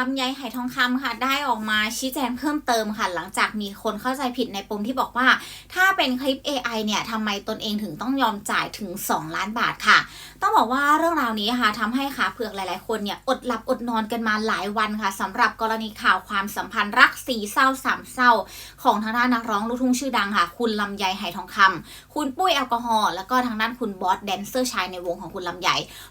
ลำไยไหทองคำค่ะได้ออกมาชี้แจงเพิ่มเติมค่ะ หลังจากมีคนเข้าใจผิดในปมที่บอกว่า ถ้าเป็นคลิป AI เนี่ยทำไมตนเองถึงต้องยอมจ่ายถึง 2 ล้านบาทค่ะ ต้องบอกว่าเรื่องราวนี้ค่ะทำให้ขาเผือกหลายๆ คนเนี่ยอดหลับอดนอนกันมาหลายวันค่ะสำหรับกรณีข่าวความสัมพันธ์รักสีเศร้าสามเศร้า ของทางด้านนักร้องลูกทุ่งชื่อดังค่ะ คุณลำไยไหทองคำคุณปุ้ยแอลกอฮอล์แล้วก็ทางด้านคุณบอสแดนเซอร์ชายในวงของคุณลำไย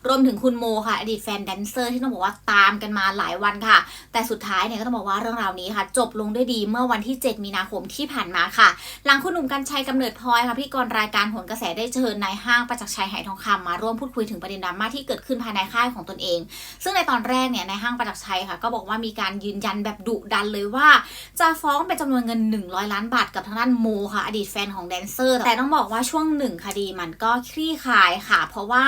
รวมถึงคุณโมค่ะอดีตแฟนแดนเซอร์ที่ต้องบอกว่าตามกันมาหลายวันค่ะแต่สุดท้ายเนี่ยก็ต้องบอกว่าเรื่องราวนี้ค่ะ จบลงด้วยดีเมื่อวันที่ 7 มีนาคมที่ผ่านมาค่ะ หลังคุณหนุ่มกัญชัยกำเนิดพลอยค่ะพธี่กรรายการหนกระแสได้เชิญนายห้างประจักษ์ชัยไหทองคำมาร่วมพูดคุยถึงประเด็นดราม่าที่เกิดขึ้นภายในค่ายของตนเอง ซึ่งในตอนแรกเนี่ยนายห้างประจักษ์ชัยค่ะ ก็บอกว่ามีการยืนยันแบบดุดันเลยว่า จะฟ้องเป็นจำนวนเงิน 100 ล้านบาทกับทางด้านโมค่ะอดีตแฟนของแดนเซอร์ แต่ต้องบอกว่าช่วงหนึ่งคดีมันก็คลี่คลายค่ะ เพราะว่า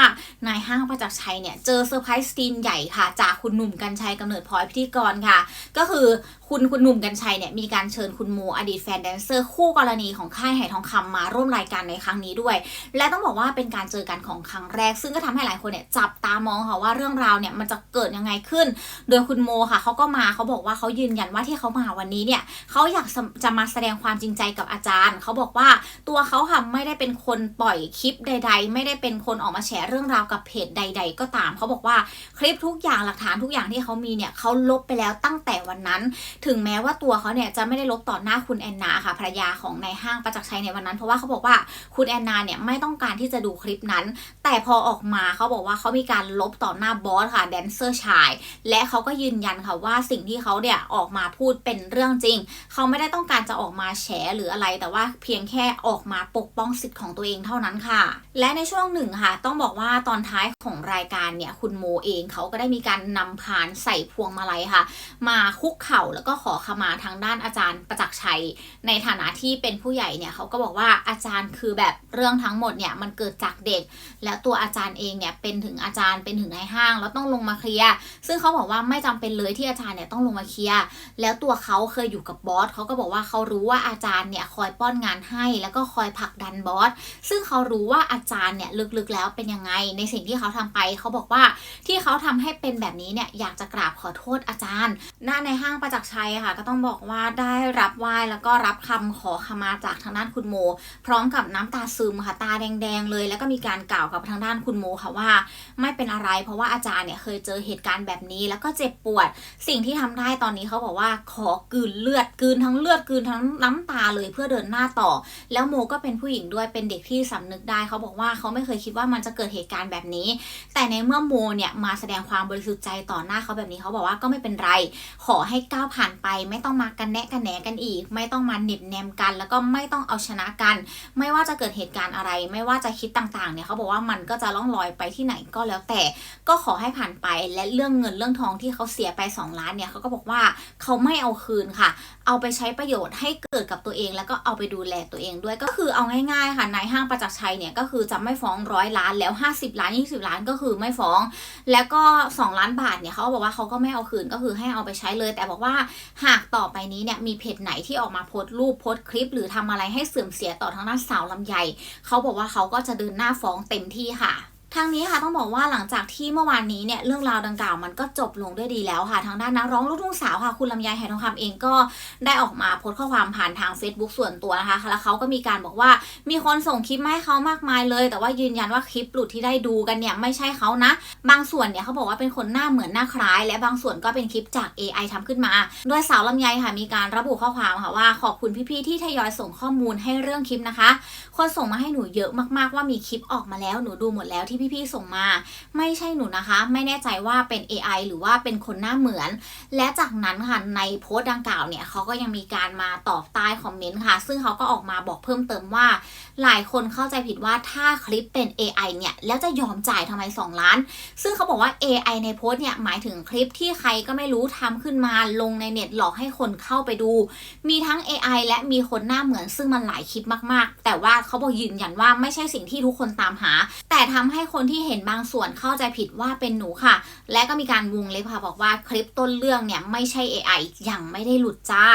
นายห้างประจักษ์ชัยเนี่ยเจอเซอร์ไพรส์ซีนใหญ่ค่ะ จากคุณหนุ่มกัญชัยกำเนิดพลอยพิธีกรค่ะ ก็คือคุณคุณหนุ่มกัญชัยเนี่ยมีการเชิญคุณโมอดีตแฟนแดนเซอร์คู่กรณีของค่ายไหทองคำมาร่วมรายการในครั้งนี้ด้วย และต้องบอกว่าเป็นการเจอกันของครั้งแรก ซึ่งก็ทำให้หลายคนเนี่ยจับตามองค่ะว่าเรื่องราวเนี่ยมันจะเกิดยังไงขึ้น โดยคุณโมค่ะเขาก็มาเขาบอกว่าเขายืนยันว่าที่เขามาวันนี้เนี่ยเขาอยากจะมาแสดงความจริงใจกับอาจารย์เขาบอกว่าตัวเขาค่ะไม่ได้เป็นคนปล่อยคลิปใด ๆ ไม่ได้เป็นคนออกมาแชร์เรื่องราวกับเพจใด ๆ ก็ตามเขาบอกว่าคลิปทุกอย่างหลักฐานทุกอย่างที่เขามีเนี่ยเขาลบไปแล้วตั้งแต่วันนั้น ถึงแม้ว่าตัวเขาเนี่ยจะไม่ได้ลบต่อหน้าคุณแอนนาค่ะภรรยาของนายห้างประจักษ์ชัยในวันนั้น เพราะว่าเขาบอกว่าคุณแอนนาเนี่ยไม่ต้องการที่จะดูคลิปนั้น แต่พอออกมาเขาบอกว่าเขามีการลบต่อหน้าบอสค่ะแดนเซอร์ชาย และเขาก็ยืนยันค่ะว่าสิ่งที่เขาเนี่ยออกมาพูดเป็นเรื่องจริง เขาไม่ได้ต้องการจะออกมาแฉหรืออะไร แต่ว่าเพียงแค่ออกมาปกป้องสิทธิ์ของตัวเองเท่านั้นค่ะ และในช่วงหนึ่งค่ะ ต้องบอกว่าตอนท้ายของรายการเนี่ยคุณโมเองเขาก็ได้มีการนำพานใส่พวงมาลัยค่ะ มาคุกเข่าแล้วก็ขอขมาทางด้านอาจารย์ประจักษ์ชัย ในฐานะที่เป็นผู้ใหญ่เนี่ยเขาก็บอกว่าอาจารย์คือแบบเรื่องทั้งหมดเนี่ยมันเกิดจากเด็ก แล้วตัวอาจารย์เองเนี่ยเป็นถึงอาจารย์เป็นถึงนายห้าง แล้วต้องลงมาเคลียร์ซึ่งเขาบอกว่าไม่จำเป็นเลยที่อาจารย์เนี่ยต้องลงมาเคลียร์แล้วตัวเขาเคยอยู่กับบอสเขาก็บอกว่าเขารู้ว่าอาจารย์เนี่ยคอยป้อนงานให้ แล้วก็คอยผลักดันบอสซึ่งเขารู้ว่าอาจารย์เนี่ยลึกๆแล้วเป็นยังไงในสิ่งที่เขาทำไปเขาบอกว่าที่เขาทำให้เป็นแบบนี้เนี่ยอยากจะกราบขอโทษอาจารย์ หน้าในห้างประจักษ์ชัยค่ะ ก็ต้องบอกว่าได้รับไหว้แล้วก็รับคำขอขมาจากทางด้านคุณโม พร้อมกับน้ำตาซึมค่ะตาแดงๆเลย แล้วก็มีการกล่าวกับทางด้านคุณโมค่ะว่า ไม่เป็นอะไร เพราะว่าอาจารย์เนี่ยเคยเจอเหตุการณ์แบบนี้ แล้วก็เจ็บปวด สิ่งที่ทำได้ตอนนี้เขาบอกว่าขอกลืนเลือดกลืนทั้งเลือดกลืนทั้งน้ำตาเลยเพื่อเดินหน้าต่อ แล้วโมก็เป็นผู้หญิงด้วยเป็นเด็กที่สำนึกได้เขาบอกว่าเขาไม่เคยคิดว่ามันจะเกิดเหตุการณ์แบบนี้ แต่ในเมื่อโมเนี่ยมาแสดงความบริสุทธิ์ใจต่อหน้าเขาแบบนี้เขาบอกว่าก็ไม่เป็นไร ขอให้ก้าวผ่านไป ไม่ต้องมากันแนะกันแหนกันอีก ไม่ต้องมาเหน็บแนมกัน แล้วก็ไม่ต้องเอาชนะกัน ไม่ว่าจะเกิดเหตุการณ์อะไร ไม่ว่าจะคิดต่างๆเนี่ยเขาบอกว่ามันก็จะล่องลอยไปที่ไหนก็แล้วแต่ ก็ขอให้ผ่านไปและเรื่องเงินเรื่องทองที่เขาเสียไป 2 ล้านเนี่ยเขาก็บอกว่าเขาไม่เอาคืนค่ะ เอาไปใช้ประโยชน์ให้เกิดกับตัวเอง แล้วก็เอาไปดูแลตัวเองด้วยก็คือเอาง่ายๆค่ะนายห้างประจักษ์ชัยเนี่ยก็คือจะไม่ฟ้องร้อยล้านแล้ว 50 ล้าน 20 ล้านก็คือไม่ฟ้อง แล้วก็ 2 ล้านบาทเนี่ยเขาบอกว่าเขาก็ไม่เอาคืนก็คือให้เอาไปใช้เลย แต่บอกว่าหากต่อไปนี้เนี่ยมีเพจไหนที่ออกมาโพสต์รูปโพสต์คลิป หรือทำอะไรให้เสื่อมเสียต่อทางด้านสาวลำไยเขาบอกว่าเขาก็จะเดินหน้าฟ้องเต็มที่ค่ะ ทางนี้ค่ะต้องบอกว่าหลังจากที่เมื่อวานนี้เนี่ยเรื่องราวดังกล่าวมันก็จบลงด้วยดีแล้วค่ะ ทางด้านนักร้องลูกทุ่งสาวค่ะคุณลำไยไหทองคำเองก็ได้ออกมาโพสต์ข้อความผ่านทาง Facebook ส่วนตัวนะคะแล้วเขาก็มีการบอกว่ามีคนส่งคลิปมาให้เขามากมายเลย แต่ว่ายืนยันว่าคลิปหลุดที่ได้ดูกันเนี่ยไม่ใช่เขานะ บางส่วนเนี่ยเขาบอกว่าเป็นคนหน้าเหมือนหน้าคล้าย และบางส่วนก็เป็นคลิปจาก AI ทำขึ้นมา โดยสาวลำไยค่ะมีการระบุข้อความค่ะว่าขอบคุณพี่ๆที่ทยอยส่งข้อมูลให้เรื่องคลิปนะคะ คนส่งมาให้หนูเยอะมากๆว่ามีคลิปออกมาแล้วหนูดูหมดแล้วที่พี่ๆส่งมา ไม่ใช่หนูนะคะ ไม่แน่ใจว่าเป็น AI หรือว่าเป็นคนหน้าเหมือน และจากนั้นค่ะในโพสต์ดังกล่าวเนี่ยเขาก็ยังมีการมาตอบใต้คอมเมนต์ค่ะ ซึ่งเขาก็ออกมาบอกเพิ่มเติมว่า หลายคนเข้าใจผิดว่าถ้าคลิปเป็น AI เนี่ยแล้วจะยอมจ่ายทำไม 2 ล้าน ซึ่งเขาบอกว่า AI ในโพสต์เนี่ยหมายถึงคลิปที่ใครก็ไม่รู้ทำขึ้นมาลงในเน็ตหลอกให้คนเข้าไปดู มีทั้ง AI และมีคนหน้าเหมือนซึ่งมันหลายคลิปมากๆ แต่ว่าเขาบอกยืนยันว่าไม่ใช่สิ่งที่ทุกคนตามหา ทำให้คนที่เห็นบางส่วนเข้าใจผิดว่าเป็นหนูค่ะ และก็มีการวงเล็บค่ะบอกว่าคลิปต้นเรื่องเนี่ยไม่ใช่ AI ยังไม่ได้หลุดจ้า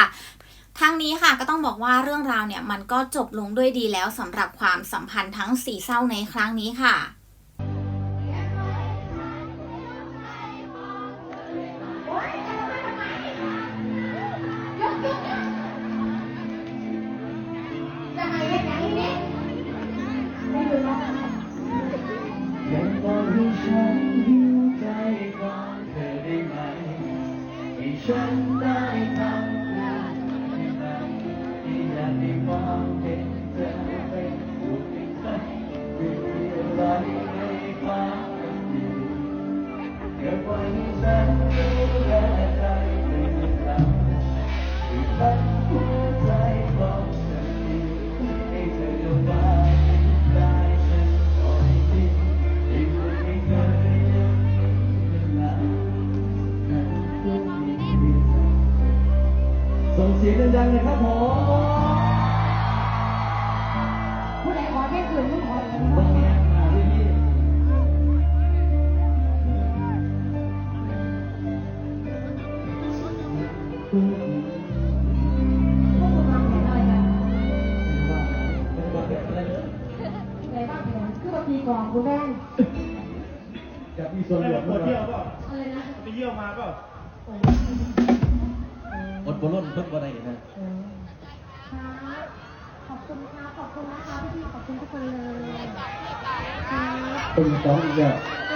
ทางนี้ค่ะก็ต้องบอกว่าเรื่องราวเนี่ยมันก็จบลงด้วยดีแล้วสำหรับความสัมพันธ์ทั้งสี่เศร้าในครั้งนี้ค่ะ ส่งเสียงดังๆเลยครับผมผู้ใดขอแค่คืนผู้ขออีกทีเนะพวกคุณวาแผนอะไรกันไหนบ้างแผนคือว่าตีกลองคุณแม่งอยากมีเที่ยวป่ะอะไรนะไปเยี่ยวมาก็ บ่ล้นเพิ่งบ่ได้นะ เออครับขอบคุณครับขอบคุณนะคะพี่ๆขอบคุณทุกคนเลยครับ เป็นสองอีกแล้วเพื่อ